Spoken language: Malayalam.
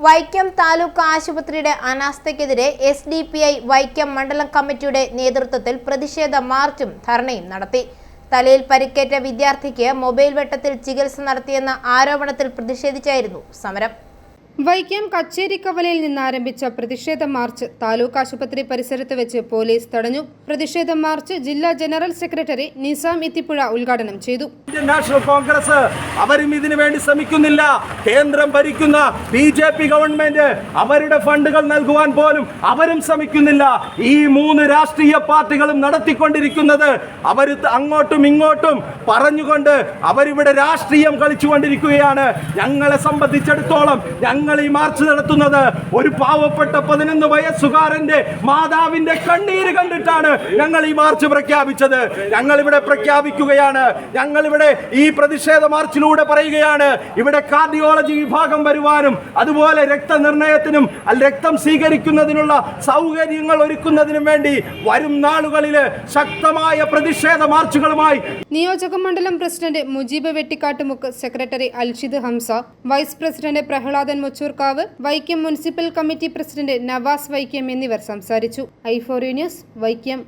വൈക്കം താലൂക്ക് ആശുപത്രിയുടെ അനാസ്ഥയ്ക്കെതിരെ S D P I Vaikom മണ്ഡലം കമ്മിറ്റിയുടെ നേതൃത്വത്തിൽ പ്രതിഷേധ മാർച്ചും ധർണയും നടത്തി. തലയിൽ പരിക്കേറ്റ വിദ്യാർത്ഥിക്ക് മൊബൈൽ വെട്ടത്തിൽ ചികിത്സ നടത്തിയെന്ന ആരോപണത്തിൽ പ്രതിഷേധിച്ചായിരുന്നു സമരം. വൈക്കം കച്ചേരിക്കവലയിൽ നിന്ന് ആരംഭിച്ച പ്രതിഷേധ മാർച്ച് താലൂക്ക് ആശുപത്രി പരിസരത്ത് വെച്ച് പോലീസ് തടഞ്ഞു. പ്രതിഷേധ മാർച്ച് ജില്ലാ ജനറൽ സെക്രട്ടറി നിസാം ഇത്തിപ്പുഴ ഉദ്ഘാടനം ചെയ്തു. നാഷണൽ കോൺഗ്രസ് അവരും ഇതിനു വേണ്ടി ശ്രമിക്കുന്നില്ല. കേന്ദ്രം ഭരിക്കുന്ന ബി ജെ പി ഗവൺമെന്റ് അവരുടെ ഫണ്ടുകൾ നൽകുവാൻ പോലും അവരും ശ്രമിക്കുന്നില്ല. ഈ മൂന്ന് രാഷ്ട്രീയ പാർട്ടികളും നടത്തിക്കൊണ്ടിരിക്കുന്നത് അവർ അങ്ങോട്ടും ഇങ്ങോട്ടും പറഞ്ഞുകൊണ്ട് അവരിവിടെ രാഷ്ട്രീയം കളിച്ചുകൊണ്ടിരിക്കുകയാണ്. ഞങ്ങളെ സംബന്ധിച്ചിടത്തോളം ഞങ്ങൾ ഈ മാർച്ച് നടത്തുന്നത് ഒരു പാവപ്പെട്ട പതിനൊന്ന് വയസ്സുകാരന്റെ മാതാവിന്റെ കണ്ണീര് കണ്ടിട്ടാണ് ഞങ്ങൾ ഈ മാർച്ച് പ്രഖ്യാപിച്ചത്. ഞങ്ങൾ ഇവിടെ പ്രഖ്യാപിക്കുകയാണ്. ഞങ്ങൾ ഇവിടെ ഈ പ്രതിഷേധ മാർച്ചിലൂടെ പറയുകയാണ്. ഇവിടെ കാർഡിയോളജി വിഭാഗം വരുവാനും അതുപോലെ രക്തനിർണയത്തിനും രക്തം സ്വീകരിക്കുന്നതിനുള്ള സൗകര്യങ്ങൾ ഒരുക്കുന്നതിനും വേണ്ടി വരും നാളുകളിൽ ശക്തമായ പ്രതിഷേധ മാർച്ചുകളുമായി നിയോജക മണ്ഡലം president Mujeeb Vettikkattumukku secretary Alshid Hamsa vice president Prahladan Mucchoorkkavu Vaikom municipal committee president Navas Vaikom എന്നിവർ സംസാരിച്ചു. I four news Vaikom.